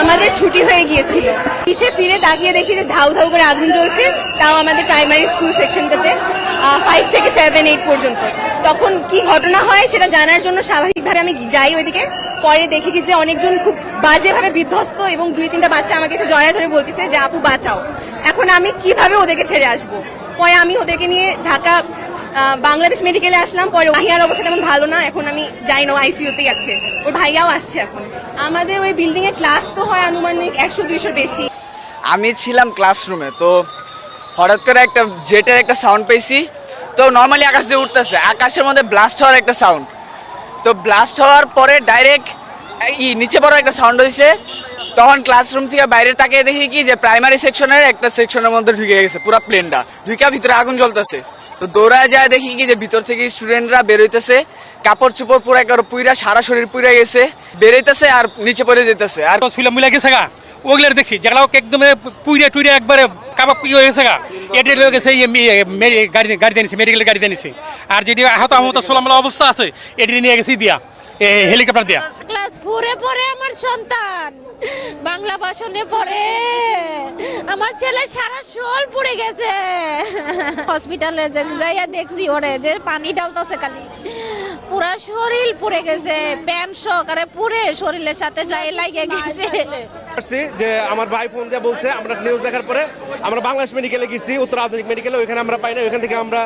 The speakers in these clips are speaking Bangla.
আমাদের ছুটি হয়ে গিয়েছিল। পিছে ফিরে তাকিয়ে দেখি যে ধাউ ধাউ করে আগুন জ্বলছে, তাও আমাদের প্রাইমারি স্কুল সেকশনটাতে ফাইভ থেকে সেভেন এইট পর্যন্ত। তখন কি ঘটনা হয় সেটা জানার জন্য স্বাভাবিকভাবে আমি যাই ওইদিকে। পরে দেখি যে অনেকজন খুব বাজেভাবে বিধ্বস্ত এবং দুই তিনটা বাচ্চা আমাকে এসে জড়ায় ধরে বলতেছে যে, আপু, বাঁচাও। এখন আমি কীভাবে ওদেরকে ছেড়ে আসব? পরে আমি ওদেরকে নিয়ে ঢাকা বাংলাদেশ মেডিকেলে আসলাম, পরে মাহিয়ার অবস্থা তেমন ভালো না, এখন আমি যাই না আইসিইউতেই আছে। ওর ভাইয়াও আসছে এখন। আমাদের ওই বিল্ডিং এ ক্লাস তো হয় আনুমানিক একশো দুইশো বেশি। আমি ছিলাম ক্লাসরুমে তো হঠাৎ করে একটা জেটের একটা সাউন্ড পেয়েছি। তো নর্মালি আকাশ দিয়ে উঠতেছে, আকাশের মধ্যে ব্লাস্ট হওয়ার একটা সাউন্ড তো ব্লাস্ট হওয়ার পরে ডাইরেক্ট ই নিচে বড় একটা সাউন্ড হয়েছে তখন ক্লাসরুম থেকে বাইরে তাকিয়ে দেখি কি যে প্রাইমারি সেকশনের একটা সেকশনের মধ্যে ঢুকে গেছে, পুরো প্লেনটা ঢুকে ভিতরে আগুন জ্বলতেছে। তো দৌড়ায় যায় দেখি কি যে ভিতর থেকে স্টুডেন্টরা বেরোইতেছে কাপড় চোপড় পুরো একবার পুইরা, সারা শরীর পুইরা গেছে। বেরোইতেছে আর নিচে পড়ে যেতেছে। আর ছিল মিলে গেছে গা। ওগুলো দেখছি, যেগুলো একদম পুইরে টুইরে একবারে কাবাব ইয়ে হয়ে গেছে গা। লয়ে গেছে গাড়ি গাড়ি দিয়ে নিছে মেডিকেল গাড়ি দিয়ে নিছে। আর যেটি আহত আহত সোলামলা অবস্থা আছে এটি নিয়ে গেছে দিয়া হেলিকপ্টার দিয়া। ফোরে পড়ে আমার সন্তান। বাংলা ভাষণে পড়ে। আমার ছেলে সারা শোল পুড়ে গেছে। হসপিটালে যাইয়া দেখছি ওরে, যে পানি ডালতাছে খালি। পুরা শরীর পুড়ে গেছে প্যান্ট সহকারে পুড়ে শরীরের সাথে লাগিয়ে গেছে। যে আমার ভাই ফোন দিয়ে বলছে, আমরা নিউজ দেখার পরে আমরা বাংলাদেশ মেডিকেলে গেছি, উত্তর আধুনিক মেডিকেলে ওইখানে আমরা পাই না ওইখান থেকে আমরা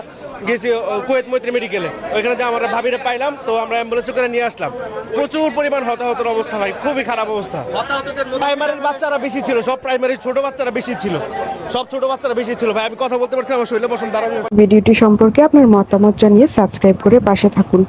গেছি কুয়েত মৈত্রী মেডিকেলে ওইখানে যে আমরা ভাবিরে পাইলাম, তো আমরা অ্যাম্বুলেন্সে করে নিয়ে আসলাম। প্রচুর পরিমাণ হতাহতের অবস্থা ভাই খুবই খারাপ অবস্থা। প্রাইমারির বাচ্চারা বেশি ছিল সব প্রাইমারি ছোট বাচ্চারা বেশি ছিল। সব ছোট বাচ্চারা বেশি ছিল। ভাই আমি কথা বলতে পারছিলাম আমার শরীরে বসুন দাঁড়ানো ভিডিওটি সম্পর্কে আপনার মতামত জানিয়ে সাবস্ক্রাইব করে পাশে থাকুন।